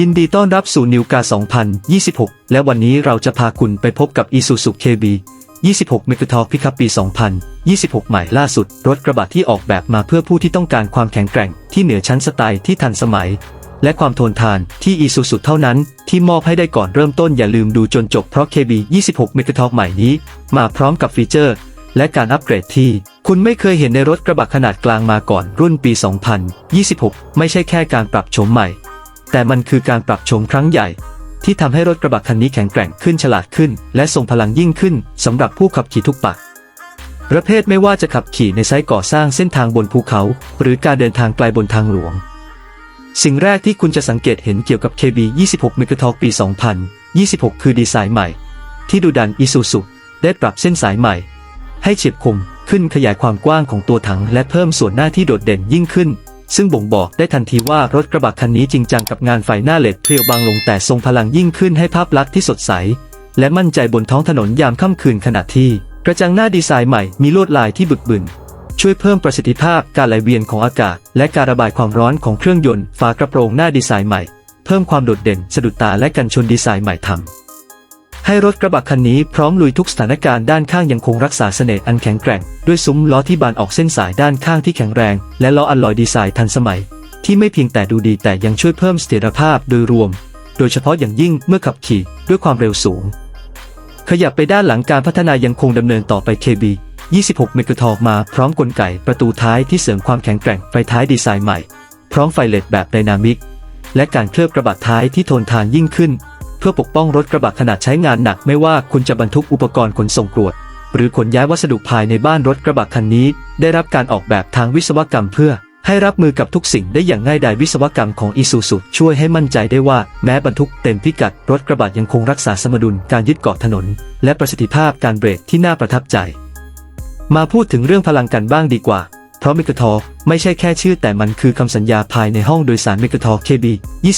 ยินดีต้อนรับสู่นิวกา 2026 และวันนี้เราจะพาคุณไปพบกับ Isuzu KB 26 m e g a t o r Pickup ปี 2026 ใหม่ล่าสุด รถกระบะที่ออกแบบมาเพื่อผู้ที่ต้องการความแข็งแกร่ง ที่เหนือชั้นสไตล์ที่ทันสมัย และความทนทานที่ Isuzu เท่านั้น ที่มอบให้ได้ก่อนเริ่มต้นอย่าลืมดูจนจบเพราะ KB 26 m e g a t o r ใหม่นี้ มาพร้อมกับฟีเจอร์ และการอัปเกรดที่คุณไม่เคยเห็นในรถกระบะขนาดกลางมาก่อนรุ่นปี 2026 ไม่ใช่แค่การปรับโฉมใหม่ แต่มันคือการปรับโฉมครั้งใหญ่ ที่ทำให้รถกระบะคันนี้แข็งแกร่งขึ้นฉลาดขึ้น และทรงพลังยิ่งขึ้นสำหรับผู้ขับขี่ทุกปักประเภทไม่ว่าจะขับขี่ในไซต์ก่อสร้างเส้นทางบนภูเขา หรือการเดินทางไกลบนทางหลวง สิ่งแรกที่คุณจะสังเกตเห็นเกี่ยวกับ KB 26 m e g a t o r ปี 2026 คือดีไซน์ใหม่ ที่ดูดัน Isuzu ได้ปรับเส้นสายใหม่ ให้เฉียบคมขึ้นขยายความกว้างของตัวถังและเพิ่มส่วนหน้าที่โดดเด่นยิ่งขึ้น ซึ่งบ่งบอกได้ทันทีว่ารถกระบะคันนี้จริงจังกับงานไฟหน้าเลดเพรียวบางลงแต่ทรงพลังยิ่งขึ้นให้ภาพลักษณ์ที่สดใส และมั่นใจบนท้องถนนยามค่ำคืนขณะที่ กระจังหน้าดีไซน์ใหม่มีลวดลายที่บึกบึนช่วยเพิ่มประสิทธิภาพการไหลเวียนของอากาศ และการระบายความร้อนของเครื่องยนต์ฝากระโปรงหน้าดีไซน์ใหม่ เพิ่มความโดดเด่นสะดุดตาและกันชนดีไซน์ใหม่ทำ ให้รถกระบะคันนี้พร้อมลุยทุกสถานการณ์ด้านข้างยังคงรักษาเสน่ห์อันแข็งแกร่ง ด้วยซุ้มล้อที่บานออกเส้นสายด้านข้างที่แข็งแรง และล้ออัลลอยดีไซน์ทันสมัย ที่ไม่เพียงแต่ดูดีแต่ยังช่วยเพิ่มเสถียรภาพโดยรวม โดยเฉพาะอย่างยิ่งเมื่อขับขี่ด้วยความเร็วสูง ขยับไปด้านหลังการพัฒนายังคงดำเนินต่อไป KB 26 เมกะทอมาพร้อมกลไกประตูท้ายที่เสริมความแข็งแกร่งไฟท้ายดีไซน์ใหม่ พร้อมไฟเลดแบบไดนามิก และการเคลือบกระบะท้ายที่ทนทานยิ่งขึ้น เพื่อปกป้องรถกระบะขนาดใช้งานหนักไม่ว่าคุณจะบรรทุกอุปกรณ์ขนส่งกรวด หรือขนย้ายวัสดุภายในบ้านรถกระบะคันนี้ ได้รับการออกแบบทางวิศวกรรมเพื่อให้รับมือกับทุกสิ่งได้อย่างง่ายดายวิศวกรรมของ Isuzu ช่วยให้มั่นใจได้ว่าแม้บรรทุกเต็มพิกัด รถกระบะยังคงรักษาสมดุลการยึดเกาะถนน และประสิทธิภาพการเบรกที่น่าประทับใจ มาพูดถึงเรื่องพลังกันบ้างดีกว่า เพราะเมกทอไม่ใช่แค่ชื่อแต่มันคือคำสัญญาภายในห้องโดยสารเมกทอ KB 20